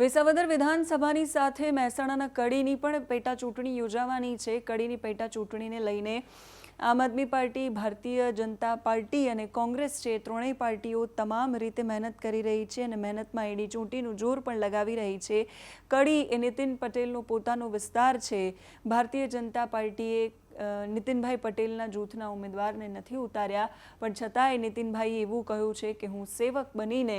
વિસાવદર વિધાનસભાની સાથે મહેસાણાના કડીની પણ પેટા ચૂંટણી યોજાવાની છે. કડીની પેટા ચૂંટણીને લઈને આમ આદમી પાર્ટી, ભારતીય જનતા પાર્ટી અને કોંગ્રેસ છે. ત્રણેય પાર્ટીઓ તમામ રીતે મહેનત કરી રહી છે અને મહેનતમાં એડી ચૂંટીનું જોર પણ લગાવી રહી છે. કડી એ નીતિન પટેલનો પોતાનો વિસ્તાર છે. ભારતીય જનતા પાર્ટીએ નીતિનભાઈ પટેલના જૂથના ઉમેદવારને નથી ઉતાર્યા. પણ છતાંય નીતિનભાઈએ એવું કહ્યું છે કે હું સેવક બનીને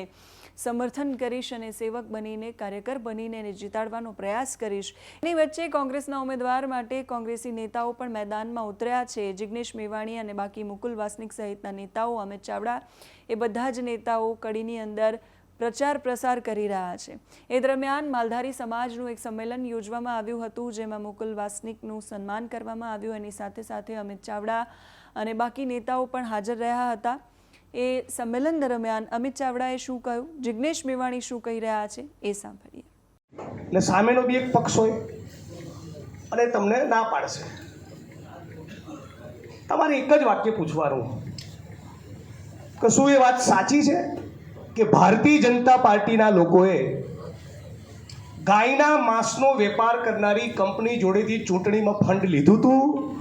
સમર્થન કરીશ અને સેવક બનીને, કાર્યકર બનીને એને જીતાડવાનો પ્રયાસ કરીશ. એની વચ્ચે કોંગ્રેસના ઉમેદવાર માટે કોંગ્રેસી નેતાઓ પણ મેદાનમાં ઉતર્યા છે. જિગ્નેશ મેવાણી અને બાકી મુકુલ વાસનિક સહિતના નેતાઓ, અમિત ચાવડા, એ બધા જ નેતાઓ કડીની અંદર પ્રચાર પ્રસાર કરી રહ્યા છે. એ દરમિયાન માલધારી સમાજનું એક સંમેલન યોજવામાં આવ્યું હતું, જેમાં મુકુલ વાસનિકનું સન્માન કરવામાં આવ્યું. એની સાથે સાથે અમિત ચાવડા અને બાકી નેતાઓ પણ હાજર રહ્યા હતા. એ સંમેલન દરમિયાન અમિત ચાવડાએ શું કહ્યું? જિગ્નેશ મેવાણી શું કહી રહ્યા છે? એ સાંભળીએ. એટલે સામેનો બી એક પક્ષ હોય અને તમને ના પાડશે. તમારે એક જ વાક્ય પૂછવાનું. કે શું એ વાત સાચી છે? કે ભારતીય જનતા પાર્ટીના લોકોએ ગાયના માંસનો વેપાર કરનારી કંપની જોડેથી ચૂંટણીમાં ફંડ લીધું હતું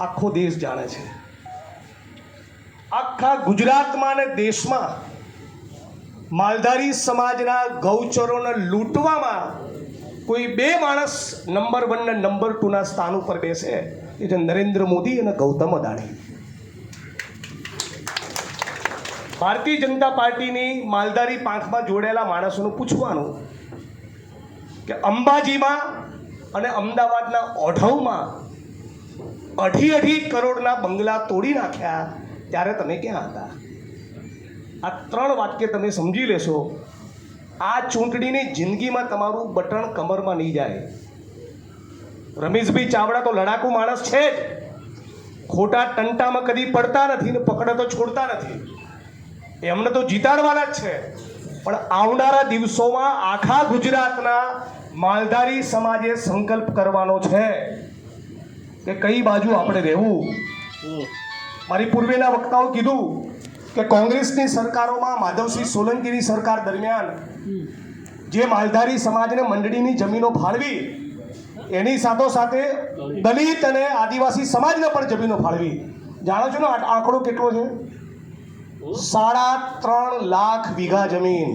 આખો દેશ જાણે છે. આખા ગુજરાતમાં અને દેશમાં માલધારી સમાજના ગૌચરોને લૂંટવામાં કોઈ બે માણસ નંબર વન ને નંબર ટુના સ્થાન ઉપર બેસે, એ છે નરેન્દ્ર મોદી અને ગૌતમ અદાણી. ભારતીય જનતા પાર્ટીની માલધારી પાંખમાં જોડેલા માણસોનું પૂછવાનું કે અંબાજીમાં અને અમદાવાદના ઓઢવમાં અઢી અઢી કરોડના બંગલા તોડી નાખ્યા. ત્યારે તમે ક્યાં હતા? આ ત્રણ વાક્ય તમે સમજી લેશો. આ ચૂંટણીની જિંદગીમાં તમારું બટન કમરમાં નહીં જાય. રમેશભાઈ ચાવડા તો લડાકુ માણસ છે જ. ખોટા ટંટામાં કદી પડતા નથી ને પકડે તો છોડતા નથી. એમને તો જીતાડવાના જ છે. પણ આવનારા દિવસોમાં આખા ગુજરાતના માલધારી સમાજે સંકલ્પ કરવાનો છે કે કઈ બાજુ આપણે રહેવું? મારી પૂર્વેના વક્તાઓ કીધું કે કોંગ્રેસની સરકારોમાં માધવસિંહ સોલંકીની સરકાર દરમિયાન જે માલધારી સમાજને મંડળીની જમીનો ફાળવી, એની સાથોસાથે દલિત અને આદિવાસી સમાજને પણ જમીનો ફાળવી. જાણો છો ને આંકડો કેટલો છે? સાડા ત્રણ લાખ વીઘા જમીન.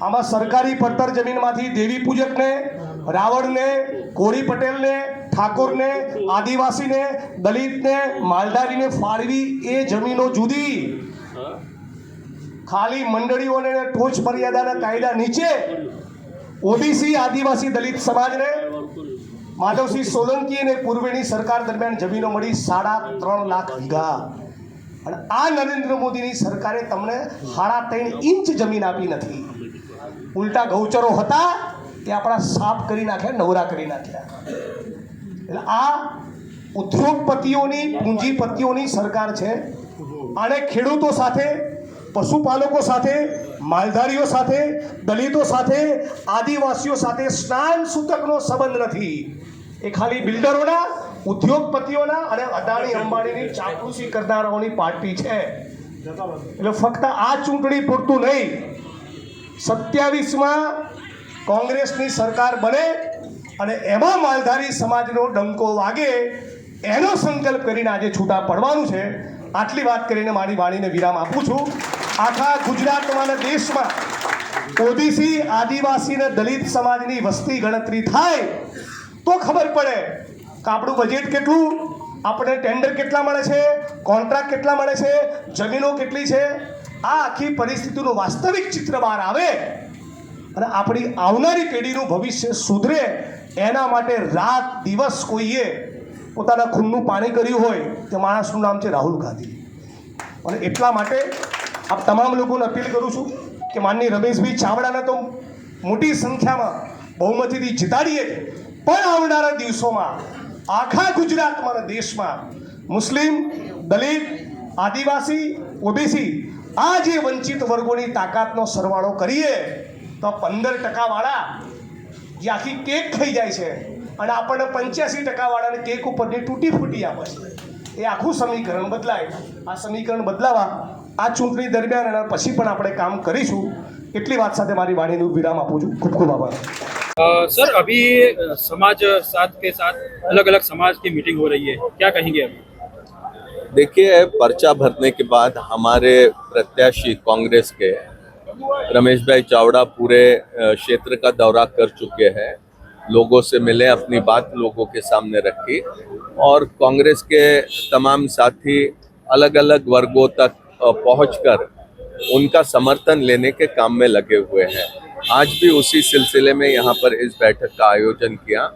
આમાં સરકારી પડતર જમીનમાંથી દેવી પૂજકને, રાવણને કોળી પટેલને ઠાકોરને, આદિવાસીને, દલિતને, માલધારીને ફાળવી એ જમીનો જુદી. ખાલી મંડળીઓને ટોચ મર્યાદાના કાયદા નીચે ઓબીસી આદિવાસી દલિત સમાજને માધવસિંહ સોલંકી અને પૂર્વેની સરકાર દરમિયાન જમીનો મળી સાડા ત્રણ લાખ વીઘા. અને આ નરેન્દ્ર મોદીની સરકારે તમને સાડા ત્રણ ઇંચ જમીન આપી નથી. ઉલટા ગૌચરો હતા, તે આપણા સાફ કરી નાખ્યા, નવરા કરી નાખ્યા. એટલે આ ઉદ્યોગપતિઓની, પૂંજીપતિઓની સરકાર છે. આને ખેડૂતો સાથે, પશુપાલકો સાથે, માલધારીઓ સાથે, દલિતો સાથે, આદિવાસીઓ સાથે સ્નાન સૂતકનો સંબંધ નથી. એ ખાલી બિલ્ડરોના, ઉદ્યોગપતિઓના અને અદાણી અંબાણીની ચાપલુસી કરનારાઓની પાર્ટી છે. એટલે ફક્ત આ ચૂંટણી પૂરતું નહીં, સત્યાવીસમાં કોંગ્રેસની સરકાર બને અને એમાં માલધારી સમાજનો ડંકો વાગે એનો સંકલ્પ કરીને આજે છૂટા પડવાનું છે. આટલી વાત કરીને મારી વાણીને વિરામ આપું છું. આખા ગુજરાતમાં અને દેશમાં ઓબીસી, આદિવાસી અને દલિત સમાજની વસ્તી ગણતરી થાય તો ખબર પડે કે આપણું બજેટ કેટલું આપણે ટેન્ડર કેટલા મળે છે કોન્ટ્રાક્ટ કેટલા મળે છે, જમીનો કેટલી છે. આ આખી પરિસ્થિતિનું વાસ્તવિક ચિત્ર બહાર આવે અને આપણી આવનારી પેઢીનું ભવિષ્ય સુધરે એના માટે રાત દિવસ કોઈએ પોતાના ખૂનનું પાણી કર્યું હોય તે માણસનું નામ છે રાહુલ ગાંધી. અને એટલા માટે આપ તમામ લોકોને અપીલ કરું છું કે માનની રમેશભાઈ ચાવડાને તો મોટી સંખ્યામાં બહુમતીથી જીતાડીએ, પણ આવનારા દિવસોમાં આખા ગુજરાતમાં અને દેશમાં મુસ્લિમ, દલિત, આદિવાસી, ઓબીસી આ જે વંચિત વર્ગોની તાકાતનો સરવાળો કરીએ, તો પંદર ટકાવાળા જે આખી કેક ખાઈ જાય છે અને આપણને પંચ્યાસી ટકાવાળાને કેક ઉપરની તૂટી ફૂટી આપે છે એ આખું સમીકરણ બદલાય આ સમીકરણ બદલાવા આ ચૂંટણી દરમિયાન અને પછી પણ આપણે કામ કરીશું એટલી વાત સાથે મારી વાણીનું વિરામ આપું છું ખૂબ ખૂબ આભાર अ, सर अभी अ, समाज साथ के साथ अलग अलग समाज की मीटिंग हो रही है क्या कहेंगे अभी देखिए पर्चा भरने के बाद हमारे प्रत्याशी कांग्रेस के रमेश भाई चावड़ा पूरे क्षेत्र का दौरा कर चुके हैं। लोगों से मिले, अपनी बात लोगों के सामने रखी। और कांग्रेस के तमाम साथी अलग अलग वर्गों तक पहुंचकर उनका समर्थन लेने के काम में लगे हुए हैं। आज भी उसी सिलसिले में यहाँ पर इस बैठक का आयोजन किया,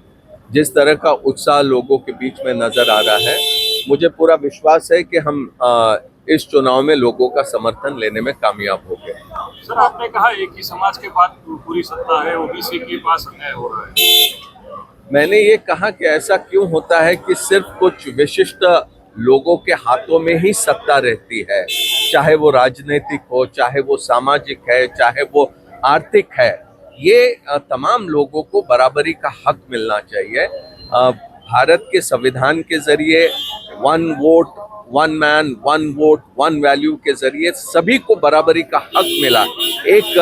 जिस तरह का उत्साह लोगों के बीच में नज़र आ रहा है। मुझे पूरा विश्वास है कि हम इस चुनाव में लोगों का समर्थन लेने में कामयाब हो गए। सर आपने कहा एक ही समाज के बाद पूरी सत्ता है ओबीसी के पास अन्याय हो रहा है। मैंने ये कहा कि ऐसा क्यों होता है कि सिर्फ़ कुछ विशिष्ट लोगों के हाथों में ही सत्ता रहती है। चाहे वो राजनीतिक हो चाहे वो सामाजिक है चाहे वो आर्थिक है ये तमाम लोगों को बराबरी का हक मिलना चाहिए। भारत के संविधान के ज़रिए one vote one man one vote one value के ज़रिए सभी को बराबरी का हक मिला। एक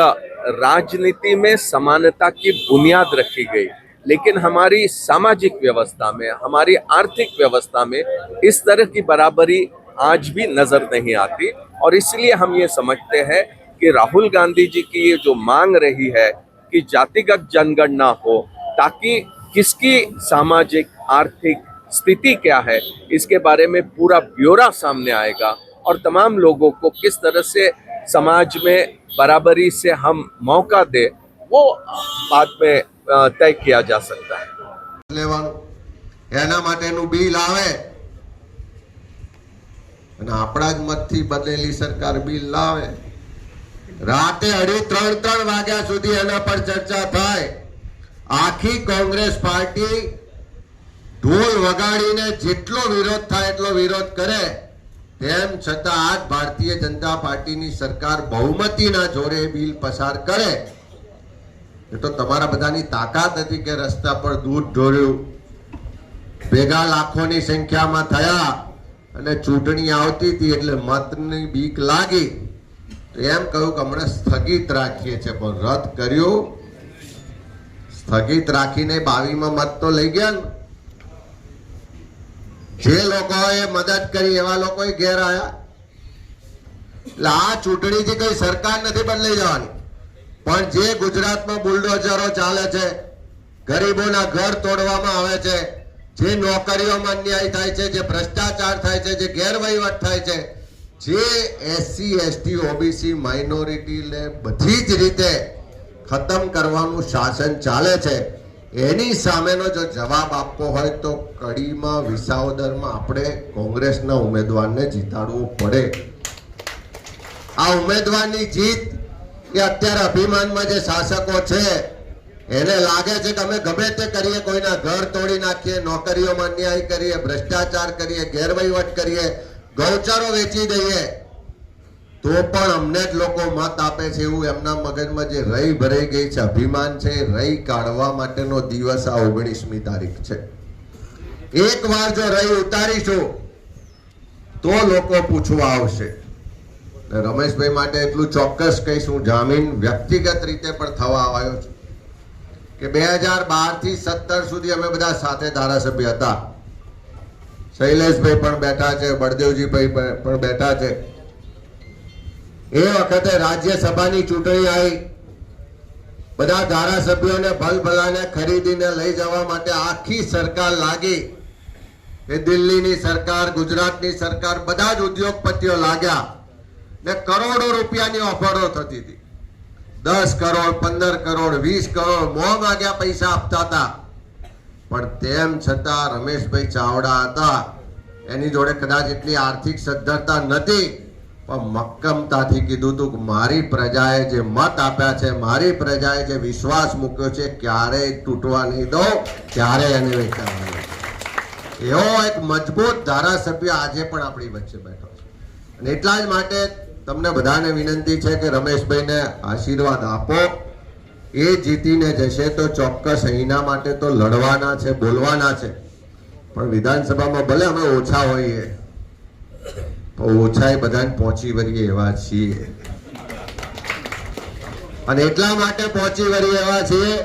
राजनीति में समानता की बुनियाद रखी गई। लेकिन हमारी सामाजिक व्यवस्था में, हमारी आर्थिक व्यवस्था में इस तरह की बराबरी आज भी नज़र नहीं आती। और इसलिए हम ये समझते हैं कि राहुल गांधी जी की ये जो मांग रही है कि जातिगत जनगणना हो, ताकि किसकी सामाजिक, आर्थिक स्थिति क्या है इसके बारे में पूरा ब्यौरा सामने आएगा और तमाम लोगों को किस तरह से समाज में बराबरी से हम मौका दे वो बाद में अ, तय किया जा सकता है લેવાનું એના માટેનું બિલ આવે અને આપણા જ મતથી બનેલી સરકાર બિલ લાવે રાતે અઢી ત્રણ ત્રણ વાગ્યા સુધી એના પર ચર્ચા થાય આખી કોંગ્રેસ પાર્ટી ઢોલ વગાડીને જેટલો વિરોધ થાય એટલો વિરોધ કરે, તેમ છતાં આજ ભારતીય જનતા પાર્ટીની સરકાર બહુમતીના જોડે બિલ પસાર કરે. એ તો તમારા બધાની તાકાત હતી કે રસ્તા પર દૂધ ઢોળ્યું ભેગા લાખોની સંખ્યામાં થયા અને ચૂંટણી આવતી હતી એટલે મતની બીક લાગી. તો એમ કહ્યું કે હમણાં સ્થગિત રાખીએ છીએ, પણ રદ કર્યું. સ્થગિત રાખીને બાવીમાં મત તો લઈ ગયા ને. જે લોકોએ મદદ કરી, એવા લોકો ઘેર આવ્યા એટલે આ ચૂંટણીથી કઈ સરકાર નથી બદલાઈ જવાની. પણ જે ગુજરાતમાં બુલડોઝરો ચાલે છે, ગરીબોના ઘર તોડવામાં આવે છે, જે નોકરીઓમાં અન્યાય થાય છે, જે ભ્રષ્ટાચાર થાય છે, જે ગેરવહીવટ થાય છે, જે એસસી એસટી ઓબીસી માઇનોરિટીને બધી જ રીતે ખતમ કરવાનું શાસન ચાલે છે. એની સામેનો જો જવાબ આપવો હોય તો કડીમાં વિસાવદરમાં આપણે કોંગ્રેસના ઉમેદવારને જીતાડવું પડે. આ ઉમેદવારની જીત એ અત્યારે અભિમાનમાં જે શાસકો છે, એને લાગે છે કે અમે ગમે તે કરીએ, કોઈના ઘર તોડી નાખીએ, નોકરીઓમાં અન્યાય કરીએ, ભ્રષ્ટાચાર કરીએ, ગેરવહીવટ કરીએ, ગૌચરો વેચી દઈએ તો પણ અમને જ લોકો મત આપે છે એવું એમના મગજમાં જે રહી ભરાઈ ગઈ છે, અભિમાન છે રહી કાઢવા માટેનો દિવસ આ ઓગણીસમી તારીખ છે. એક વાર જો રહી ઉતારીશું, તો લોકો પૂછવા આવશે. રમેશભાઈ માટે એટલું ચોક્કસ કહીશ જામીન વ્યક્તિગત રીતે પણ થવા આવ્યો છું. કે બે હજાર બારથી સત્તર સુધી અમે બધા સાથે ધારાસભ્ય હતા. શૈલેષભાઈ પણ બેઠા છે, બળદેવજીભાઈ પણ બેઠા છે. એ વખતે રાજ્યસભાની ચૂંટણી આવી. બધા ધારાસભ્યોને ભલભલાને ખરીદીને લઈ જવા માટે આખી સરકાર લાગી. એ દિલ્હીની સરકાર, ગુજરાતની સરકાર બધા જ ઉદ્યોગપતિઓ લાગ્યા ને કરોડો રૂપિયાની ઓફરો થતી હતી. દસ કરોડ, પંદર કરોડ, વીસ કરોડ મોં માગ્યા પૈસા આપતા હતા. પણ તેમ છતાં રમેશભાઈ ચાવડા હતા. એની જોડે કદાચ એટલી આર્થિક સદ્ધરતા નથી પણ મક્કમતાથી કીધું હતું કે મારી પ્રજાએ જે મત આપ્યા છે, મારી પ્રજાએ જે વિશ્વાસ મૂક્યો છે, ક્યારેય તૂટવા નહીં દો ક્યારે એને વેચાવા એવો એક મજબૂત ધારાસભ્ય આજે પણ આપણી વચ્ચે બેઠો છે. અને એટલા જ માટે તમને બધાને વિનંતી છે કે રમેશભાઈને આશીર્વાદ આપો. એ જીતીને જશે તો ચોક્કસ અહીંના માટે તો લડવાના છે, બોલવાના છે. પણ વિધાનસભામાં ભલે અમે ઓછા હોઈએ ઓછા બધાને પહોંચી વળીએ એવા છીએ. અને એટલા માટે પહોંચી વળી એવા છીએ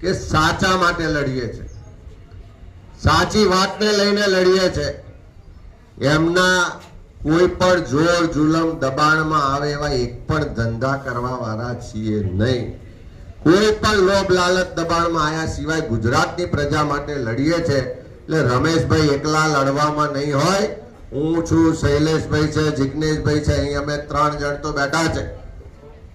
કે સાચા માટે લડીએ છે. સાચી વાતને લઈને લડીએ છે. એમના કોઈ પણ જોર જુલમ દબાણમાં આવે એવા એક પણ ધંધા કરવા વાળા છીએ નહીં. કોઈ પણ લોભ લાલચ દબાણમાં આવ્યા સિવાય ગુજરાતની પ્રજા માટે લડીએ છે. એટલે રમેશભાઈ એકલા લડવામાં નહીં હોય. હું છું શૈલેષભાઈ છે, જિગ્નેશભાઈ છે, અહીં અમે ત્રણ જણ તો બેઠા છે.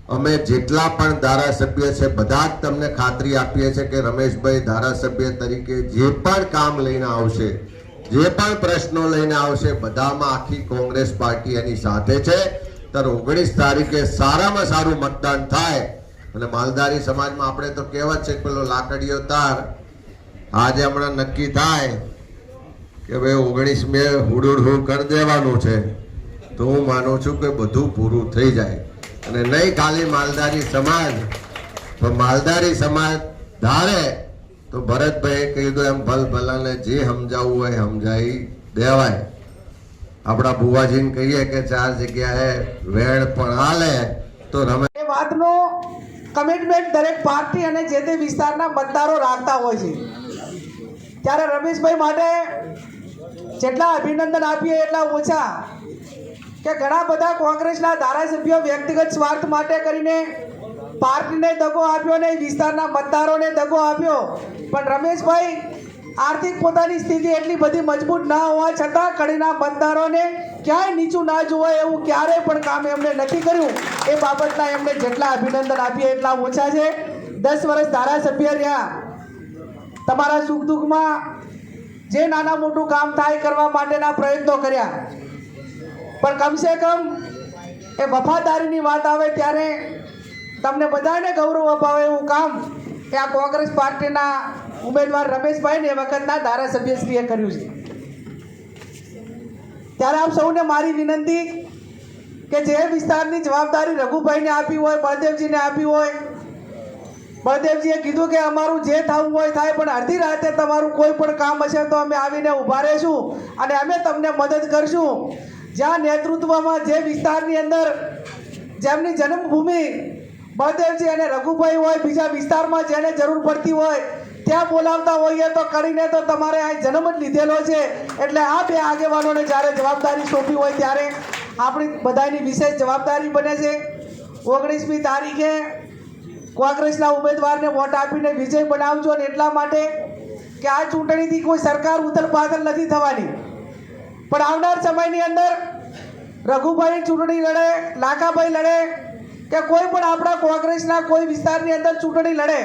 અમે જેટલા પણ ધારાસભ્ય છે, બધા જ તમને ખાતરી આપીએ છીએ કે રમેશભાઈ ધારાસભ્ય તરીકે જે પણ કામ લઈને આવશે, જે પણ પ્રશ્નો લઈને આવશે, બધામાં આખી કોંગ્રેસ પાર્ટી એની સાથે છે. ત્યારે ઓગણીસ તારીખે સારામાં સારું મતદાન થાય. અને માલધારી સમાજમાં આપણે તો કહેવત છે પેલો લાકડીઓ તાર. આજે હમણાં નક્કી થાય. કે ભાઈ ઓગણીસ મે હુડુડહું કરી દેવાનું છે, તો હું માનું છું કે બધું પૂરું થઈ જાય. અને નહીં ખાલી માલધારી સમાજ, પણ માલધારી સમાજ ધારે, તો ભરતભાઈએ કીધું એમ, ભલ ભલાને જે સમજાવવું હોય સમજાવી દેવાય. આપણા બુવાજીને કહીએ કે ચાર જગ્યાએ વેણ પણ હાલે, તો રમે. એ વાતનો કમિટમેન્ટ દરેક પાર્ટી અને જે તે વિસ્તારના મતદારો રાખતા હોય છે. ત્યારે રમેશભાઈ માટે જેટલા અભિનંદન આપીએ એટલા ઓછા. કે ઘણા બધા કોંગ્રેસના ધારાસભ્યો વ્યક્તિગત સ્વાર્થ માટે કરીને પાર્ટીને દગો આપ્યો ને વિસ્તારના મતદારોને દગો આપ્યો. પણ રમેશભાઈ, આર્થિક પોતાની સ્થિતિ એટલી બધી મજબૂત ના હોવા છતાં કડીના મતદારોને ક્યાંય નીચું ના જોવાય એવું ક્યારેય પણ કામ એમણે નથી કર્યું. એ બાબતના એમને જેટલા અભિનંદન આપીએ એટલા ઓછા છે. દસ વર્ષ ધારાસભ્ય રહ્યા. તમારા સુખ દુઃખમાં જે નાના મોટું કામ થાય કરવા માટેના પ્રયત્નો કર્યા. પણ કમસે કમ એ વફાદારીની વાત આવે ત્યારે તમને બધાને ગૌરવ અપાવે એવું કામ એ આ કોંગ્રેસ પાર્ટીના ઉમેદવાર રમેશભાઈ ને એ વખતના ધારાસભ્યશ્રીએ કર્યું છે. ત્યારે આપ સૌને મારી વિનંતી કે જે વિસ્તારની જવાબદારી રઘુભાઈને આપી હોય, બળદેવજીને આપી હોય બળદેવજીએ કીધું કે અમારું જે થવું હોય થાય, પણ અડધી રાતે તમારું કોઈ પણ કામ હશે તો અમે આવીને ઊભા રહીશું અને અમે તમને મદદ કરશું. જ્યાં નેતૃત્વમાં જે વિસ્તારની અંદર જેમની જન્મભૂમિ બળદેવજી અને રઘુભાઈ હોય, બીજા વિસ્તારમાં જેને જરૂર પડતી હોય, ત્યાં બોલાવતા હોઈએ તો કરીને તો તમારે આ જન્મ જ લીધેલો છે. એટલે આ બે આગેવાનોને જ્યારે જવાબદારી સોંપી હોય ત્યારે આપણી બધાની વિશેષ જવાબદારી બને છે. ઓગણીસમી તારીખે કોંગ્રેસના ઉમેદવારને વોટ આપીને વિજય બનાવજો અને એટલા માટે કે આ ચૂંટણીથી કોઈ સરકાર ઉથલ પાથલ નથી થવાની. પણ આવનાર સમયની અંદર રઘુભાઈ ચૂંટણી લડે, લાખાભાઈ લડે કે કોઈ પણ આપણા કોંગ્રેસના કોઈ વિસ્તારની અંદર ચૂંટણી લડે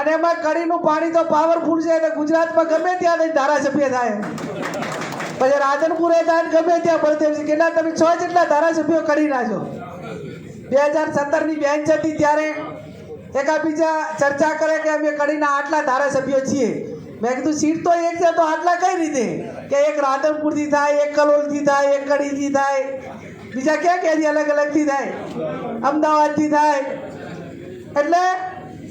અને એમાં કડીનું પાણી તો પાવરફુલ છે અને ગુજરાતમાં ગમે ત્યાં ધારાસભ્ય થાય. પછી રાધનપુરે થાય ને ગમે ત્યાં બળદેવસિંહ કેટલા તમે છ જેટલા ધારાસભ્યો કરી નાખો બે હજાર સત્તરની બેન્ચ હતી ત્યારે એકાબીજા ચર્ચા કરે કે અમે કડીના આટલા ધારાસભ્યો છીએ. મેં કીધું, સીટ તો એક છે, તો આટલા કઈ રીતે? કે એક રાધનપુરથી થાય, એક કલોલથી થાય, એક કડીથી થાય. બીજા ક્યાં ક્યાંથી અલગ અલગથી થાય? અમદાવાદથી થાય. એટલે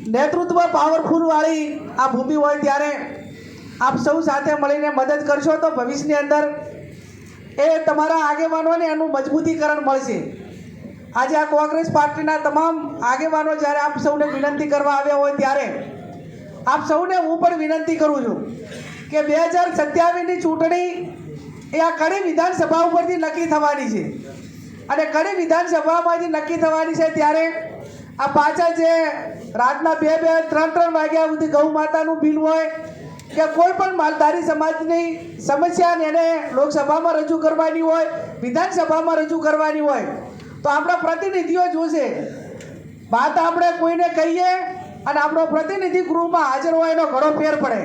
નેતૃત્વ પાવરફુલ વાળી આ ભૂમિ હોય ત્યારે આપ સૌ સાથે મળીને મદદ કરશો તો ભવિષ્યની અંદર એ તમારા આગેવાનોને એનું મજબૂતીકરણ મળશે. આજે આ કોંગ્રેસ પાર્ટીના તમામ આગેવાનો જ્યારે આપ સૌને વિનંતી કરવા આવ્યા હોય ત્યારે આપ સૌને હું પણ વિનંતી કરું છું કે બે હજાર સત્યાવીસની ચૂંટણી એ આ કડી વિધાનસભા ઉપરથી નક્કી થવાની છે. અને કડી વિધાનસભામાંથી નક્કી થવાની છે ત્યારે આ પાછા જે રાતના બે બે, ત્રણ ત્રણ વાગ્યા સુધી ગૌ માતાનું બિલ હોય કે કોઈ પણ માલધારી સમાજની સમસ્યાને એને લોકસભામાં રજૂ કરવાની હોય, વિધાનસભામાં રજૂ કરવાની હોય તો આપણા પ્રતિનિધિઓ જોશે. વાત આપણે કોઈને કહીએ અને આપણો પ્રતિનિધિ ગૃહમાં હાજર હોય એનો ઘણો ફેર પડે.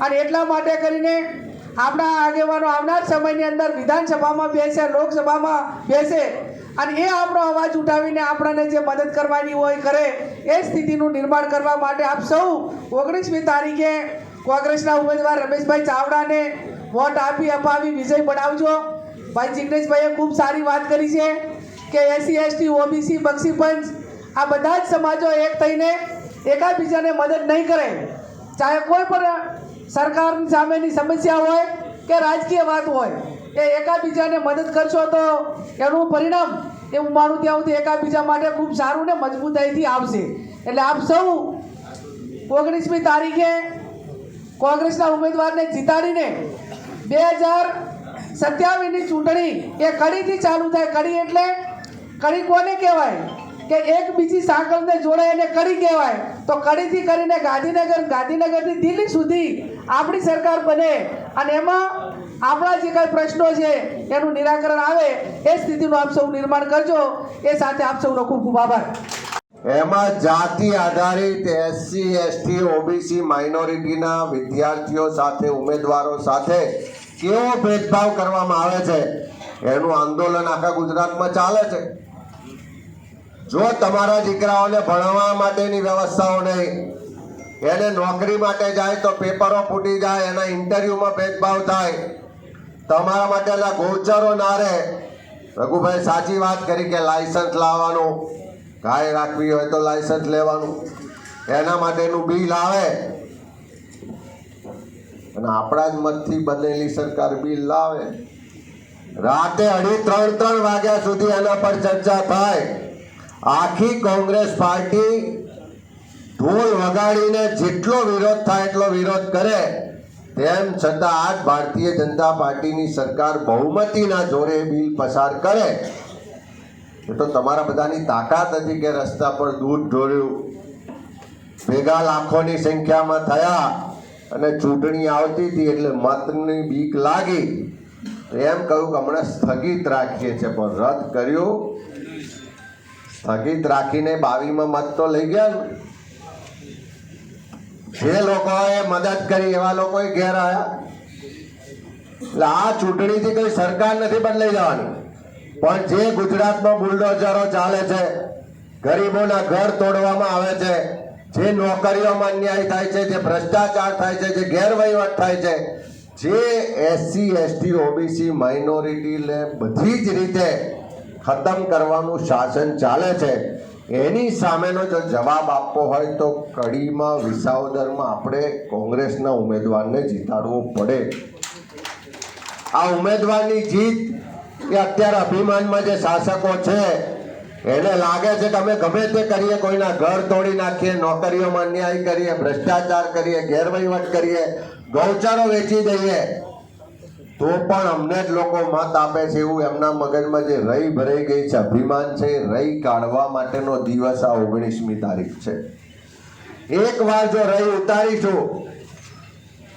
અને એટલા માટે કરીને આપણા આગેવાનો આવનાર સમયની અંદર વિધાનસભામાં બેસે, લોકસભામાં બેસે અને એ આપણો અવાજ ઉઠાવીને આપણને જે મદદ કરવાની હોય કરે એ સ્થિતિનું નિર્માણ કરવા માટે આપ સૌ ઓગણીસમી તારીખે કોંગ્રેસના ઉમેદવાર રમેશભાઈ ચાવડાને વોટ આપી અપાવી વિજય બનાવજો. ભાઈ જિગ્નેશભાઈએ ખૂબ સારી વાત કરી છે. કે એસસી એસટી ઓબીસી બક્ષી પંચ આ બધા જ સમાજો એક થઈને એકાબીજાને મદદ નહીં કરે. ચાહે કોઈ પણ સરકારની સામેની સમસ્યા હોય કે રાજકીય વાત હોય, એ એકાબીજાને મદદ કરશો તો એનું પરિણામ એ હું માનું ત્યાં સુધી એકાબીજા માટે ખૂબ સારું ને મજબૂતાઈથી આવશે. એટલે આપ સૌ ઓગણીસમી તારીખે કોંગ્રેસના ઉમેદવારને જીતાડીને બે હજાર સત્યાવીસની ચૂંટણી એ કડીથી ચાલુ થાય, કડી એટલે કડી કોને કહેવાય? કે એક બીજી સાંકળને જોડાય એને કડી કહેવાય. તો કડીથી કરીને ગાંધીનગર, ગાંધીનગરથી દિલ્હી સુધી આપણી સરકાર બને. અને એમાં આપણા જે કાંઈ પ્રશ્નો છે, એનું નિરાકરણ આવે, એ સ્થિતિનું આપ સૌ નિર્માણ કરજો. એ સાથે આપ સૌનો ખૂબ ખૂબ આભાર. એમાં જાતિ આધારિત એસસી એસટી ઓબીસી માઇનોરિટીના વિદ્યાર્થીઓ સાથે, ઉમેદવારો સાથે કેવો ભેદભાવ કરવામાં આવે છે? એનું આંદોલન આખા ગુજરાતમાં ચાલે છે. જો તમારા દીકરાઓને ભણવા માટેની વ્યવસ્થાઓ નહીં, એને નોકરી માટે જાય તો પેપરો ફૂટી જાય, એના ઇન્ટરવ્યૂમાં ભેદભાવ થાય. તમારા માટેના ગોચરો ના રહે. રઘુભાઈ સાચી વાત કરી કે લાયસન્સ લાવવાનું, ગાય રાખવી હોય તો લાયસન્સ લેવાનું. એના માટેનું બિલ આવે. અને આપણા જ મતથી બનેલી સરકાર બિલ લાવે. રાતે અઢી ત્રણ ત્રણ વાગ્યા સુધી એના પર ચર્ચા થાય. આખી કોંગ્રેસ પાર્ટી ઢોલ વગાડીને જેટલો વિરોધ થાય એટલો વિરોધ કરે, તેમ છતાં આજ ભારતીય જનતા પાર્ટીની સરકાર બહુમતીના જોરે બિલ પસાર કરે. એ તો તમારા બધાની તાકાત હતી કે રસ્તા પર દૂધ ઢોળ્યું ભેગા લાખોની સંખ્યામાં થયા અને ચૂંટણી આવતી હતી એટલે મતની બીક લાગી. એમ કહ્યું કે હમણાં સ્થગિત રાખીએ છીએ, પણ રદ કર્યું સ્થગિત રાખીને બાવીમાં મત તો લઈ ગયા જે લોકોએ મદદ કરી, એવા લોકોએ ઘેર આવ્યા એટલે આ ચૂંટણીથી કઈ સરકાર નથી બદલાઈ જવાની. પણ જે ગુજરાતમાં બુલડોઝરો ચાલે છે, ગરીબોના ઘર તોડવામાં આવે છે, જે નોકરીઓમાં અન્યાય થાય છે, જે ભ્રષ્ટાચાર થાય છે, જે ગેરવહીવટ થાય છે, જે એસસી, એસટી, ઓબીસી માઇનોરિટીને બધી જ રીતે ખતમ કરવાનું શાસન ચાલે છે. એની સામેનો જો જવાબ આપવો હોય તો કડીમાં વિસાવદરમાં આપણે કોંગ્રેસના ઉમેદવારને જીતાડવો પડે. આ ઉમેદવારની જીત એ અત્યારે અભિમાનમાં જે શાસકો છે, એને લાગે છે કે અમે ગમે તે કરીએ, કોઈના ઘર તોડી નાખીએ, નોકરીઓમાં અન્યાય કરીએ, ભ્રષ્ટાચાર કરીએ, ગેરવહીવટ કરીએ, ગૌચારો વેચી દઈએ તો પણ અમને જ લોકો મત આપે છે એવું એમના મગજમાં જે રહી ભરાઈ ગઈ છે, અભિમાન છે રહી કાઢવા માટેનો દિવસ આ ઓગણીસમી તારીખ છે. એક વાર જો રહી ઉતારીશું,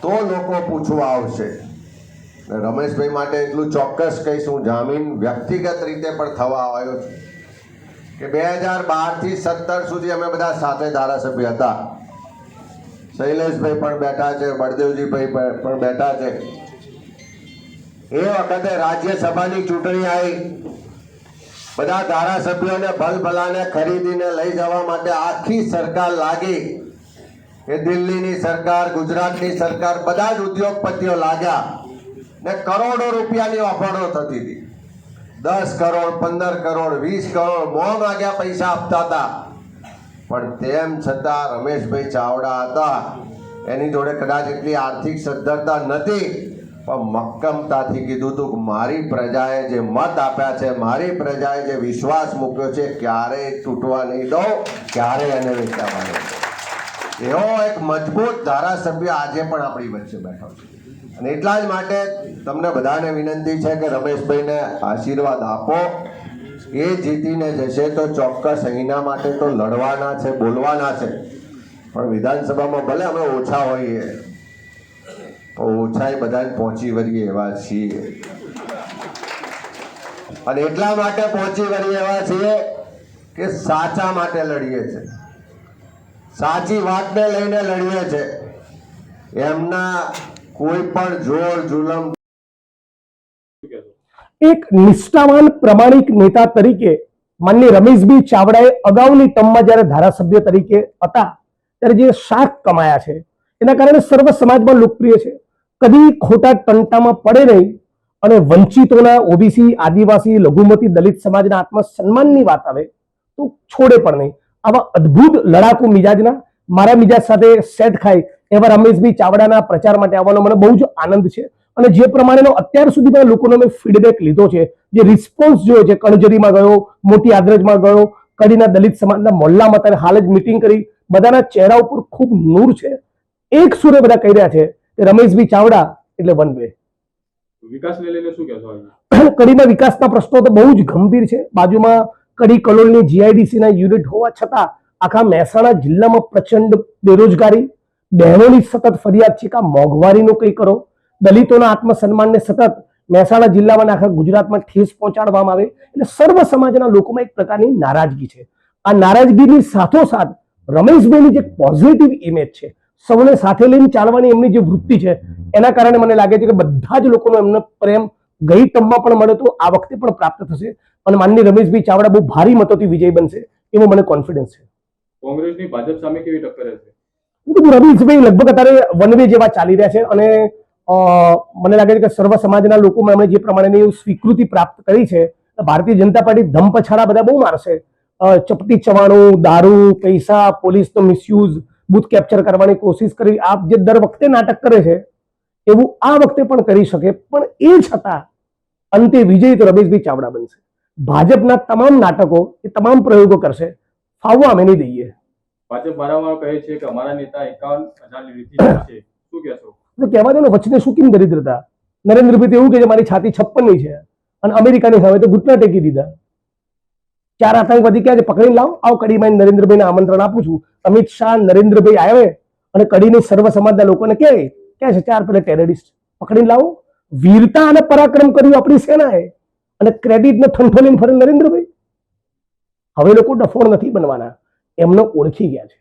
તો લોકો પૂછવા આવશે. રમેશભાઈ માટે એટલું ચોક્કસ કહીશ, હું જામીન વ્યક્તિગત રીતે પણ થવા આવ્યો છું. કે બે હજાર બારથી સત્તર સુધી અમે બધા સાથે ધારાસભ્ય હતા. શૈલેષભાઈ પણ બેઠા છે, બળદેવજીભાઈ પણ બેઠા છે. એ વખતે રાજ્યસભાની ચૂંટણી આવી. બધા ધારાસભ્યોને ભલભલાને ખરીદીને લઈ જવા માટે આખી સરકાર લાગી. એ દિલ્હીની સરકાર, ગુજરાતની સરકાર, બધા જ ઉદ્યોગપતિઓ લાગ્યા ને કરોડો રૂપિયાની ઓફરો થતી હતી. દસ કરોડ, પંદર કરોડ, વીસ કરોડ મોં માગ્યા પૈસા આપતા હતા. પણ તેમ છતાં રમેશભાઈ ચાવડા હતા. એની જોડે કદાચ એટલી આર્થિક સદ્ધરતા નથી પણ મક્કમતાથી કીધું હતું કે મારી પ્રજાએ જે મત આપ્યા છે, મારી પ્રજાએ જે વિશ્વાસ મૂક્યો છે, ક્યારેય તૂટવા નહીં દો, ક્યારેય એને વેચાવા નહીં એવો એક મજબૂત ધારાસભ્ય આજે પણ આપણી વચ્ચે બેઠો છે. અને એટલા જ માટે તમને બધાને વિનંતી છે કે રમેશભાઈને આશીર્વાદ આપો. એ જીતીને જશે તો ચોક્કસ અહીંના માટે તો લડવાના છે, બોલવાના છે. પણ વિધાનસભામાં ભલે અમે ઓછા હોઈએ પણ બધા પહોંચી વળીએ એવા છીએ. અને એટલા માટે પહોંચી વળીએ એવા છીએ કે સાચા માટે લડીએ છે. સાચી વાતને લઈને લડીએ છે. એમના કોઈ પણ જોર, જુલમ એક નિષ્ઠાવાન પ્રમાણિક નેતા તરીકે માનની રમેશભાઈ ચાવડાએ અગાઉની ટર્મમાં જ્યારે ધારાસભ્ય તરીકે હતા, ત્યારે જે શાક કમાયા છે, એના કારણે સર્વ સમાજમાં લોકપ્રિય છે. કદી ખોટા ટંટામાં પડે નહીં અને વંચિતોના ઓબીસી આદિવાસી લઘુમતી દલિત સમાજના આત્મસન્માનની વાત આવે તો છોડે પણ નહીં. આવા અદ્ભુત લડાકુ મિજાજના મારા મિજાજ સાથે સેટ ખાય એવા રમેશભાઈ ચાવડાના પ્રચાર માટે આવવાનો મને બહુ જ આનંદ છે અને જે પ્રમાણેનો અત્યાર સુધીના લોકોનો મેં ફીડબેક લીધો છે, જે રિસ્પોન્સ જોયો છે, કણજરીમાં ગયો, મોટી આદરજમાં ગયો, કડીના દલિત સમાજના મોલ્લામાં અત્યારે હાલ જ મિટિંગ કરી, બધાના ચહેરા ઉપર ખૂબ નૂર છે. એક સુરે બધા કહી રહ્યા છે રમેશભાઈ ચાવડા એટલે વન વે કડીના વિકાસના પ્રશ્નો તો બહુ જ ગંભીર છે. બાજુમાં કડી કલોલની જીઆઈડીસી ના યુનિટ હોવા છતાં આખા મહેસાણા જિલ્લામાં પ્રચંડ બેરોજગારી બહેનોની સતત ફરિયાદ છે કે આ મોંઘવારીનું કંઈ કરો? દલિતોના આત્મસન્માનને સતત મહેસાણા જિલ્લામાં આખા ગુજરાતમાં ઠેસ પહોંચાડવામાં આવે? એટલે સર્વ સમાજના લોકોમાં એક પ્રકારની નારાજગી છે. આ નારાજગીની સાથોસાથ રમેશભાઈની જે પોઝિટિવ ઇમેજ છે સૌને સાથે લઈને ચાલવાની એમની જે વૃત્તિ છે એના કારણે મને લાગે છે કે બધા જ લોકોનો એમનો પ્રેમ ગઈ ટર્મમાં પણ મળ્યો તો આ વખતે પણ પ્રાપ્ત થશે. અને માનની રમેશભાઈ ચાવડા બહુ ભારી મતોથી વિજય બનશે એવો મને કોન્ફિડન્સ છે. કોંગ્રેસની ભાજપ સામે કેવી ટક્કર રહેશે? રમેશભાઈ લગભગ અત્યારે વન વે જેવા ચાલી રહ્યા છે અને મને લાગે છે કે સર્વ સમાજના લોકોમાં એમણે જે પ્રમાણેની સ્વીકૃતિ પ્રાપ્ત કરી છે ભારતીય જનતા પાર્ટી ધમપછાડા બધા બહુ મારશે. ચપટી ચવાણું દારૂ પૈસા પોલીસનો મિસયુઝ બુથ કેપ્ચર કરવાની કોશિશ કરી. આપ જે દર વખતે નાટક કરે છે એવું આ વખતે પણ કરી શકે. પણ એ છતાં અંતે વિજય તો રમેશભાઈ ચાવડા બનશે. ભાજપના તમામ નાટકો એ તમામ પ્રયોગો કરશે. ફાવવા અમે નહીં દઈએ. ભાજપ વારંવાર કહે છે કે અમારા નેતા એકાવન હજાર છે. શું કહેશો? કહેવા દો ને વચ્ચે શું કેમ દરિદ્રતા? નરેન્દ્રભાઈ એવું કે છે મારી છાતી છપ્પનની છે. અને અમેરિકાની સામે તો ઘૂંટણા ટેકી દીધા. ચાર આતંકવાદી ક્યાં છે પકડીને લાવો. આવો કડીમાં નરેન્દ્રભાઈને આમંત્રણ આપું છું. અમિત શાહ, નરેન્દ્રભાઈ આવે અને કડીની સર્વ સમાજના લોકોને કહે ક્યાં છે, ચાર પેલા ટેરરિસ્ટ પકડીને લાવો. વીરતા અને પરાક્રમ કર્યું આપણી સેનાએ. અને ક્રેડિટને ઠંઠોલીને ફરે નરેન્દ્રભાઈ. હવે લોકો ડફોણ નથી બનવાના. એમને ઓળખી ગયા છે.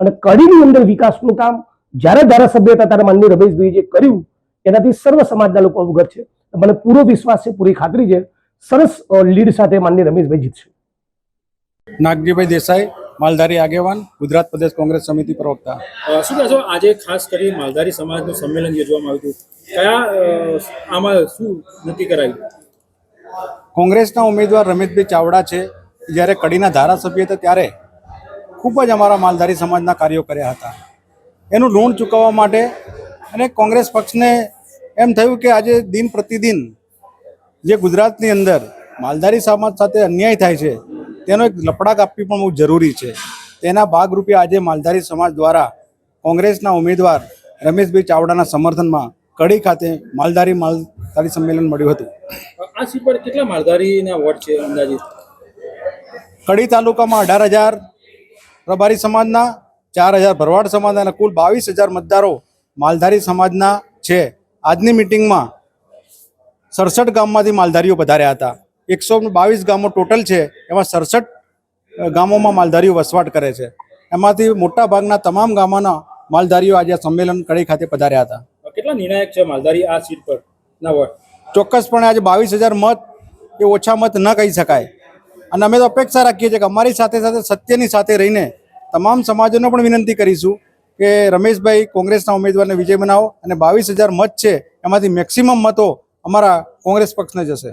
અને કડીની અંદર વિકાસનું કામ જ્યારે ધારાસભ્ય હતા, ત્યારે માનની રમેશભાઈ જે કર્યું, એનાથી સર્વ સમાજના લોકો અવગત છે. મને પૂરો વિશ્વાસ છે, પૂરી ખાતરી છે. સરસ લીડ સાથે માનની રમેશભાઈ જીતશે. નાગજીભાઈ દેસાઈ માલધારી આગેવાન ગુજરાત પ્રદેશ કોંગ્રેસ સમિતિ પ્રવક્તા. શું કહેશો? આજે ખાસ કરી માલધારી સમાજનું સંમેલન યોજવામાં આવ્યું હતું. કયા આમાં શું નક્કી કરાયું? કોંગ્રેસના ઉમેદવાર રમેશભાઈ ચાવડા છે. જ્યારે કડીના ધારાસભ્ય હતા ત્યારે ખૂબ જ અમારા માલધારી સમાજના કાર્યો કર્યા હતા. એનું ઋણ ચૂકવવા માટે અને કોંગ્રેસ પક્ષને એમ થયું કે આજે દિન પ્રતિદિન જે ગુજરાતની અંદર માલધારી સમાજ સાથે અન્યાય થાય છે તેનો એક લપડાક આપવી પણ બહુ જરૂરી છે. તેના ભાગરૂપે આજે માલધારી સમાજ દ્વારા કોંગ્રેસના ઉમેદવાર રમેશભાઈ ચાવડાના સમર્થનમાં કડી ખાતે માલધારી માલધારી સંમેલન મળ્યું હતું. આ સીટ પર કેટલા માલધારીના વોટ છે અંદાજિત? કડી તાલુકામાં અઢાર હજાર પ્રભારી સમાજના ચાર હજાર ભરવાડ સમાજના અને કુલ બાવીસ હજાર મતદારો માલધારી સમાજના છે. આજની મિટિંગમાં સડસઠ ગામમાંથી માલધારીઓ પધાર્યા હતા. એકસો બાવીસ ગામો ટોટલ છે એમાં સડસઠ ગામોમાં માલધારીઓ વસવાટ કરે છે. એમાંથી મોટા ભાગના તમામ ગામોના માલધારીઓ આજે સંમેલન કડી ખાતે પધાર્યા હતા. કેટલા નિર્ણાયક છે માલધારી આ સીટ પર? ના ચોક્કસપણે આજે બાવીસ હજાર મત એ ઓછા મત ન કહી શકાય. અને અમે તો અપેક્ષા રાખીએ છીએ કે અમારી સાથે સાથે સત્યની સાથે રહીને તમામ સમાજોને પણ વિનંતી કરીશું કે રમેશભાઈ કોંગ્રેસના ઉમેદવારને વિજય બનાવો અને બાવીસ હજાર મત છે એમાંથી મેક્સિમમ મતો અમારા કોંગ્રેસ પક્ષને જશે.